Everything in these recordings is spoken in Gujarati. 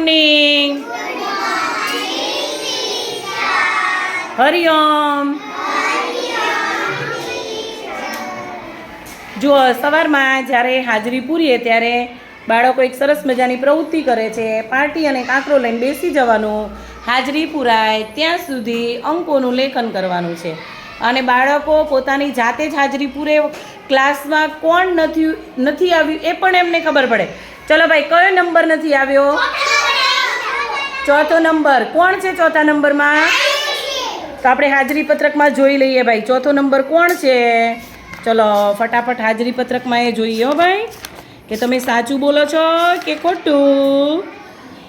મોર્નિંગ હરિઓમ જુઓ, સવારમાં જ્યારે હાજરી પૂરીએ ત્યારે બાળકો એક સરસ મજાની પ્રવૃત્તિ કરે છે. પાર્ટી અને કાંકરો લઈને બેસી જવાનું હાજરી પૂરાય ત્યાં સુધી અંકોનું લેખન કરવાનું છે. અને બાળકો પોતાની જાતે જ હાજરી પૂરે ક્લાસમાં કોણ નથી નથી આવ્યું એ પણ એમને ખબર પડે. ચલો ભાઈ, કયો નંબર નથી આવ્યો? ચોથો નંબર. કોણ છે ચોથા નંબરમાં? તો આપણે હાજરી પત્રકમાં જોઈ લઈએ ભાઈ. ચોથો નંબર કોણ છે? ચલો, ફટાફટ હાજરી પત્રકમાં એ જોઈએ હો ભાઈ. કે તમે સાચું બોલો છો કે ખોટું?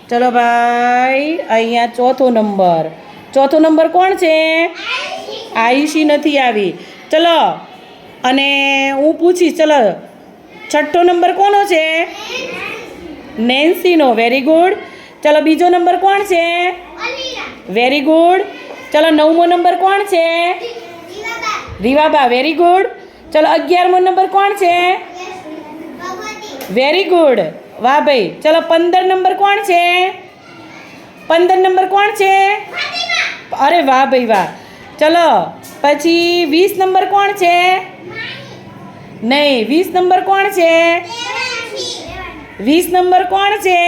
ચલો ભાઈ, અહીંયા ચોથો નંબર. ચોથો નંબર કોણ છે? આયુષી નથી આવી. ચલો, અને હું પૂછીશ, ચલો. છઠ્ઠો નંબર કોનો છે? નેન્સીનો. વેરી ગુડ ચલો બીજો નંબર કોણ છે? વેરી ગુડ ચલો નવમો નંબર કોણ છે? રીવાબા. વેરી ગુડ ચલો અગિયારમો નંબર કોણ છે? વેરી ગુડ વાહ ભાઈ. ચલો પંદર નંબર કોણ છે? પંદર નંબર કોણ છે? અરે વાહ ભાઈ વાહ. ચલો પછી વીસ નંબર કોણ છે? નહીં વીસ નંબર કોણ છે? વીસ નંબર કોણ છે?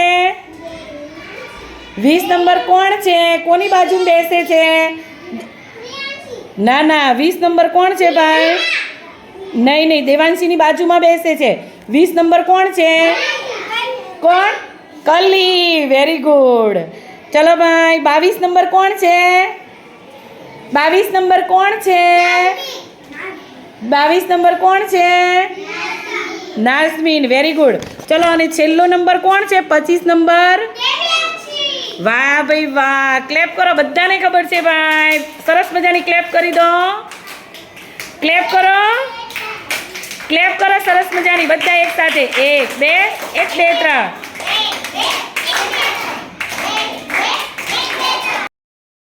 વીસ નંબર કોણ છે? કોની બાજુ બેસે છે? ના ના, વીસ નંબર કોણ છે ભાઈ? નહીં નહીં, દેવાંશીની બાજુમાં બેસે છે. વીસ નંબર કોણ છે? કોણ? કલી. વેરી ગુડ ચલો ભાઈ, બાવીસ નંબર કોણ છે? બાવીસ નંબર કોણ છે? બાવીસ નંબર કોણ છે? નાઝમીન. વેરી ગુડ ચલો, અને છેલ્લો નંબર કોણ છે? પચીસ નંબર? વાહ ભાઈ વાહ. ક્લેપ કરો, બધાને ખબર છે ભાઈ. સરસ મજાની ક્લેપ કરી દો. ક્લેપ કરો. ક્લેપ કરો, સરસ મજાની. બધા એક સાથે. એક, બે એક, બે, ત્રણ.